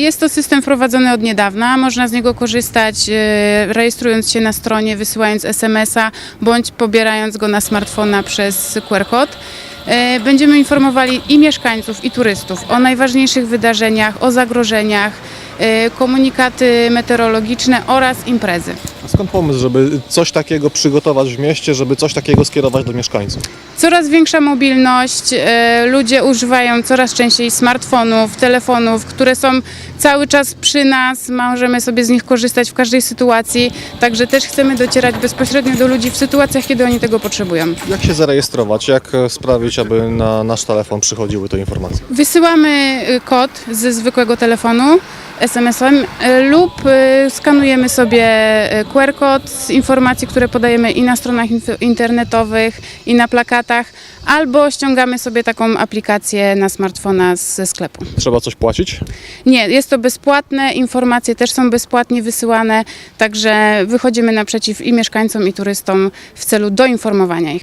Jest to system wprowadzony od niedawna. Można z niego korzystać e, rejestrując się na stronie, wysyłając SMS-a bądź pobierając go na smartfona przez QR kod. E, Będziemy informowali i mieszkańców, i turystów o najważniejszych wydarzeniach, o zagrożeniach, komunikaty meteorologiczne oraz imprezy. A skąd pomysł, żeby coś takiego przygotować w mieście, żeby coś takiego skierować do mieszkańców? Coraz większa mobilność, e, ludzie używają coraz częściej smartfonów, telefonów, które są cały czas przy nas, możemy sobie z nich korzystać w każdej sytuacji, także też chcemy docierać bezpośrednio do ludzi w sytuacjach, kiedy oni tego potrzebują. Jak się zarejestrować? Jak e, sprawić, aby na nasz telefon przychodziły te informacje? Wysyłamy y, kod ze zwykłego telefonu SMS-em y, lub y, skanujemy sobie y, QR kod z informacji, które podajemy i na stronach internetowych, i na plakatach, albo ściągamy sobie taką aplikację na smartfona ze sklepu. Trzeba coś płacić? Nie, jest to bezpłatne, informacje też są bezpłatnie wysyłane, także wychodzimy naprzeciw i mieszkańcom, i turystom w celu doinformowania ich.